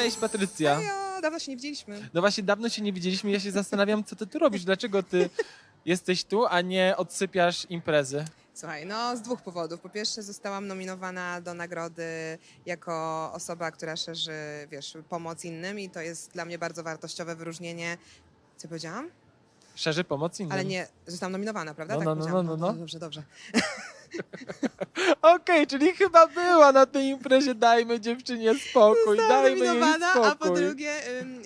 Cześć Patrycja. Ja, dawno się nie widzieliśmy. No właśnie dawno się nie widzieliśmy, ja się zastanawiam, co ty tu robisz, dlaczego ty jesteś tu, a nie odsypiasz imprezy. Słuchaj, no z dwóch powodów. Po pierwsze zostałam nominowana do nagrody jako osoba, która szerzy, wiesz, pomoc innym i to jest dla mnie bardzo wartościowe wyróżnienie. Co powiedziałam? Szerzy pomoc innym. Ale nie, zostałam nominowana, prawda? No, tak no, no, powiedziałam. no, no, no. Dobrze, dobrze. Okej, czyli chyba była na tej imprezie, dajmy dziewczynie spokój, Zostałam dajmy jej spokój. a po drugie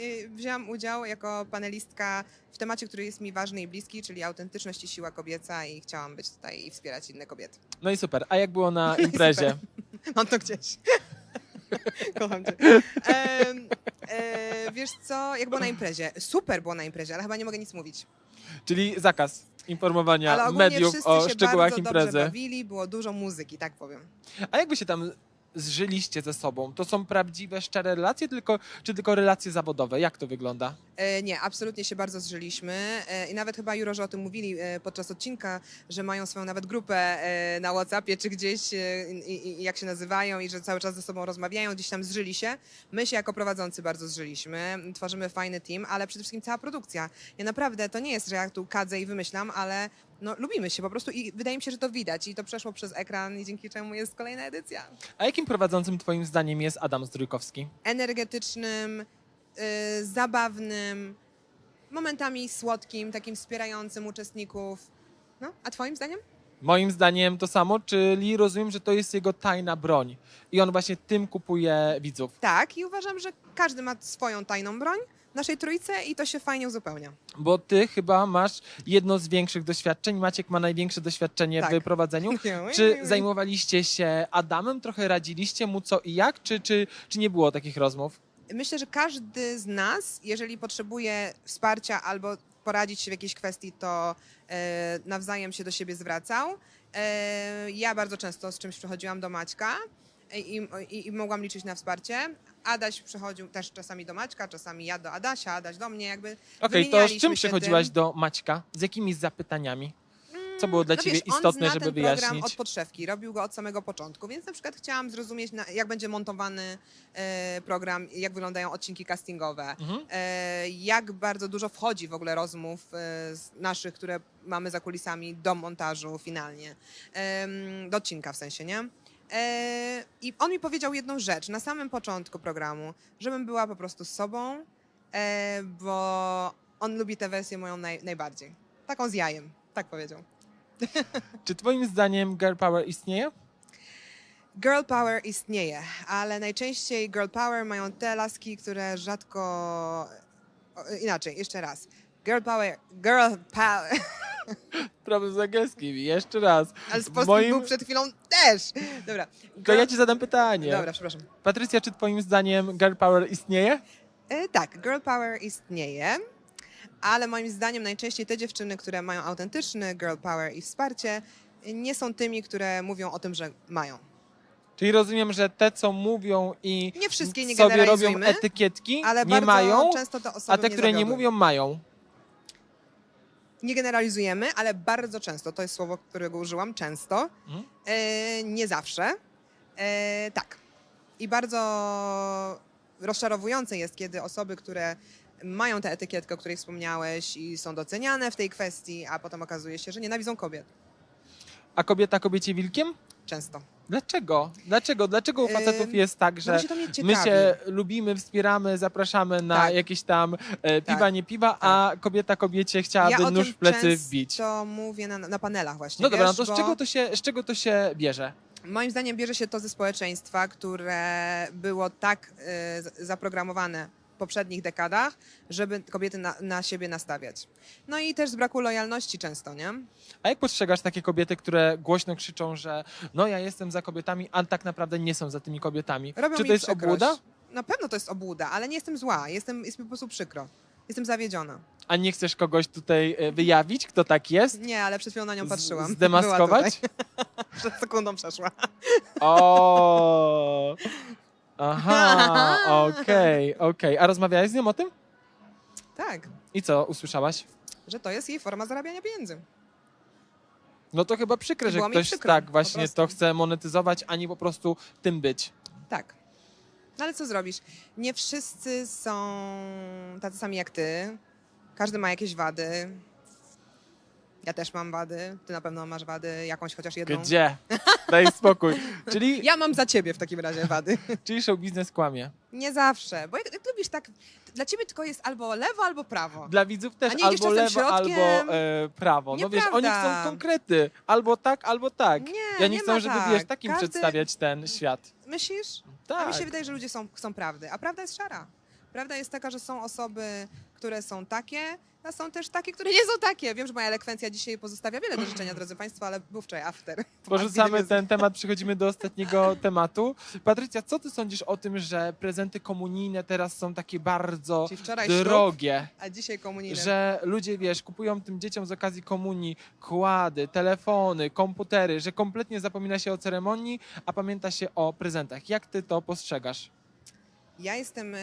y, wzięłam udział jako panelistka w temacie, który jest mi ważny i bliski, czyli autentyczność i siła kobieca i chciałam być tutaj i wspierać inne kobiety. No i super, a jak było na imprezie? Mam to gdzieś. Kocham cię. Em, e, wiesz co, jak było na imprezie? Super było na imprezie, ale chyba nie mogę nic mówić. Czyli zakaz Ale informowania ogólnie mediów wszyscy o się szczegółach bardzo dobrze imprezy. bawili, było dużo muzyki, tak powiem. A jakby się tam zżyliście ze sobą? To są prawdziwe, szczere relacje, tylko, czy tylko relacje zawodowe? Jak to wygląda? E, nie, absolutnie się bardzo zżyliśmy e, i nawet chyba jurorzy o tym mówili e, podczas odcinka, że mają swoją nawet grupę e, na Whatsappie czy gdzieś e, i, jak się nazywają i że cały czas ze sobą rozmawiają, gdzieś tam zżyli się. My się jako prowadzący bardzo zżyliśmy, tworzymy fajny team, ale przede wszystkim cała produkcja. Ja naprawdę, to nie jest, że ja tu kadzę i wymyślam, ale no, lubimy się po prostu i wydaje mi się, że to widać i to przeszło przez ekran i dzięki czemu jest kolejna edycja. A jakim prowadzącym twoim zdaniem jest Adam Zdrójkowski? energetycznym, y, zabawnym, momentami słodkim, takim wspierającym uczestników. No, a twoim zdaniem? Moim zdaniem to samo, czyli rozumiem, że to jest jego tajna broń i on właśnie tym kupuje widzów. Tak, i uważam, że każdy ma swoją tajną broń naszej trójce i to się fajnie uzupełnia. Bo ty chyba masz jedno z większych doświadczeń. Maciek ma największe doświadczenie Tak. w prowadzeniu. Czy zajmowaliście się Adamem, trochę radziliście mu co i jak, czy, czy, czy nie było takich rozmów? Myślę, że każdy z nas, jeżeli potrzebuje wsparcia albo poradzić się w jakiejś kwestii, to e, nawzajem się do siebie zwracał. E, ja bardzo często z czymś przychodziłam do Maćka i, i, i mogłam liczyć na wsparcie. Adaś przychodził też czasami do Maćka, czasami ja do Adasia, Adaś do mnie, jakby Okej, to z wymienialiśmy czym się przychodziłaś tym. do Maćka? Z jakimi zapytaniami? Co było dla no ciebie wiesz, on istotne, zna żeby ten program wyjaśnić? od podszewki, robił go od samego początku, więc na przykład chciałam zrozumieć, na, jak będzie montowany e, program, jak wyglądają odcinki castingowe, Mhm. e, jak bardzo dużo wchodzi w ogóle rozmów e, z naszych, które mamy za kulisami do montażu finalnie, Em, do odcinka w sensie, nie? E, I on mi powiedział jedną rzecz na samym początku programu, żebym była po prostu z sobą, e, bo on lubi tę wersję moją naj, najbardziej. Taką z jajem, tak powiedział. Czy twoim zdaniem girl power istnieje? Girl power istnieje, ale najczęściej girl power mają te laski, które rzadko. Inaczej, jeszcze raz. Girl power. Girl power. Problem z angielskim. Jeszcze raz. Ale z polskim moim- był przed chwilą też. Dobra. To ja ci zadam pytanie. Dobra, przepraszam. Patrycja, czy twoim zdaniem girl power istnieje? E, tak, girl power istnieje, ale moim zdaniem najczęściej te dziewczyny, które mają autentyczny girl power i wsparcie, nie są tymi, które mówią o tym, że mają. Czyli rozumiem, że te, co mówią i Nie wszystkie, nie sobie robią etykietki, Ale nie mają, często te osoby a te, które nie mówią, mają. Nie generalizujemy, ale bardzo często, to jest słowo, którego użyłam, często, Mhm. e, nie zawsze, e, tak. I bardzo rozczarowujące jest, kiedy osoby, które mają tę etykietkę, o której wspomniałeś i są doceniane w tej kwestii, a potem okazuje się, że nienawidzą kobiet. A kobieta kobiecie wilkiem? Często. Dlaczego? Dlaczego? Dlaczego u facetów jest tak, że się to my się lubimy, wspieramy, zapraszamy na Tak. jakieś tam e, piwa, Tak. nie piwa, a kobieta kobiecie chciałaby ja nóż w plecy wbić. mówię na, na panelach właśnie, No dobra, no wiesz, to z bo czego to, się, z czego to się bierze? Moim zdaniem bierze się to ze społeczeństwa, które było tak z- zaprogramowane poprzednich dekadach, żeby kobiety na, na siebie nastawiać. No i też z braku lojalności często, nie? A jak postrzegasz takie kobiety, które głośno krzyczą, że no ja jestem za kobietami, a tak naprawdę nie są za tymi kobietami? Robią Czy to jest przykrość. obłuda? Na pewno to jest obłuda, ale nie jestem zła, jestem, jest mi po prostu przykro. Jestem zawiedziona. A nie chcesz kogoś tutaj e, wyjawić, kto tak jest? Nie, ale przed chwilą na nią patrzyłam. zdemaskować? Przed sekundą przeszła. O. Aha, okej, okej. A rozmawiałeś z nią o tym? Tak, I co usłyszałaś? że to jest jej forma zarabiania pieniędzy. No to chyba przykre, że Było mi ktoś przykro, tak po właśnie prostu. to chce monetyzować, a nie po prostu tym być. Tak. No ale co zrobisz? Nie wszyscy są tacy sami jak ty. Każdy ma jakieś wady. Ja też mam wady. Ty na pewno masz wady, jakąś chociaż jedną. Gdzie? Daj spokój. Czyli, Ja mam za ciebie w takim razie wady. czyli show biznes kłamie. Nie zawsze, bo jak, jak lubisz tak, dla ciebie tylko jest albo lewo, albo prawo. Dla widzów też albo lewo, albo środkiem? e, prawo. No wiesz, oni Nieprawda. chcą konkrety. Albo tak, albo tak. Nie, ja nie, nie chcę, żeby tak. wiesz, takim Każdy- przedstawiać ten świat. Myślisz? Tak. A mi się wydaje, że ludzie są, chcą prawdy, a prawda jest szara. Prawda jest taka, że są osoby, które są takie, a są też takie, które nie są takie. Wiem, że moja elekwencja dzisiaj pozostawia wiele do życzenia, drodzy Państwo, ale był wczoraj after. Porzucamy ten temat, przechodzimy do ostatniego tematu. Patrycja, co ty sądzisz o tym, że prezenty komunijne teraz są takie bardzo wczoraj ślub, drogie? a dzisiaj komunijny. Że ludzie, wiesz, kupują tym dzieciom z okazji komunii kłady, telefony, komputery, że kompletnie zapomina się o ceremonii, a pamięta się o prezentach. Jak ty to postrzegasz? Ja jestem e,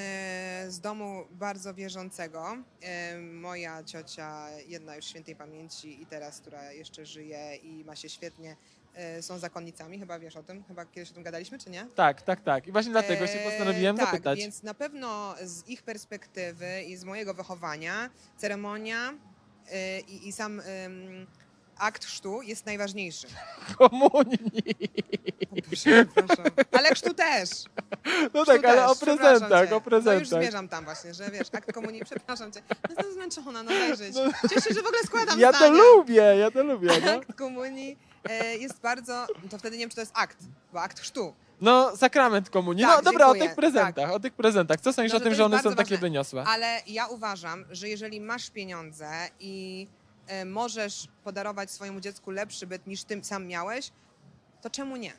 z domu bardzo wierzącego. E, Moja ciocia, jedna już świętej pamięci i teraz, która jeszcze żyje i ma się świetnie, e, są zakonnicami, chyba wiesz o tym, chyba kiedyś o tym gadaliśmy, czy nie? Tak, tak, tak. I właśnie dlatego się postanowiłem tak, zapytać. więc na pewno z ich perspektywy i z mojego wychowania ceremonia i, i sam akt chrztu jest najważniejszy. Komunii. O przepraszam. Ale chrztu też. No tak, ale o prezentach, cię. o No już prezentach. zmierzam tam właśnie, że wiesz, akt komunii, przepraszam cię. Jestem zmęczona, no dajżyć. Cieszę się, że w ogóle składam Ja to zdania. lubię, ja to lubię, no. Akt komunii e, jest bardzo, to wtedy nie wiem, czy to jest akt, bo akt chrztu. No, sakrament komunii. Tak, no dobra, o dziękuję. tych prezentach, o tych prezentach. Co sądzisz No, o tym, to że one są takie ważne. wyniosłe? Ale ja uważam, że jeżeli masz pieniądze i możesz podarować swojemu dziecku lepszy byt niż ty sam miałeś, to czemu nie?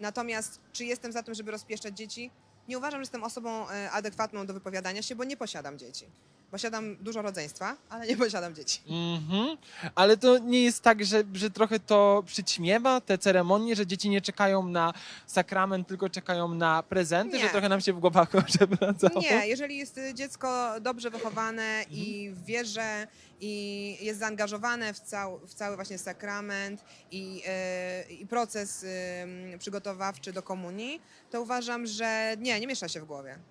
Natomiast czy jestem za tym, żeby rozpieszczać dzieci? Nie uważam, że jestem osobą e, adekwatną do wypowiadania się, bo nie posiadam dzieci. Posiadam dużo rodzeństwa, ale nie posiadam dzieci. Mhm. Ale to nie jest tak, że, że trochę to przyćmiewa te ceremonie, że dzieci nie czekają na sakrament, tylko czekają na prezenty, Nie. że trochę nam się w głowach przewracało? Nie, jeżeli jest dziecko dobrze wychowane i w wierze i jest zaangażowane w, cał, w cały właśnie sakrament i, y, i proces y, przygotowawczy do komunii, to uważam, że nie, nie miesza się w głowie.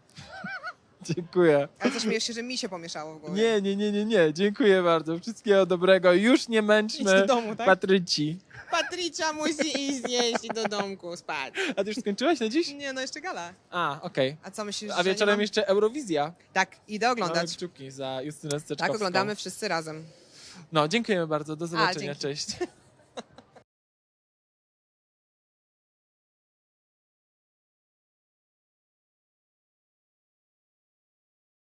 Dziękuję. Ale też śmiejesz się, że mi się pomieszało w głowie. Nie, nie, nie, nie, nie. Dziękuję bardzo. Wszystkiego dobrego. Już nie Idź męczmy do domu, tak? Patryci. Patrycia musi iść zjeść i do domku spać. A ty już skończyłaś na dziś? Nie, no jeszcze gala. A, okej. A co myślisz, A że nie wieczorem mam? jeszcze Eurowizja. Tak, idę Mamy oglądać. kciuki za Justynę Steczkowską. Tak, oglądamy wszyscy razem. No, dziękujemy bardzo. Do zobaczenia. dzięki. Cześć.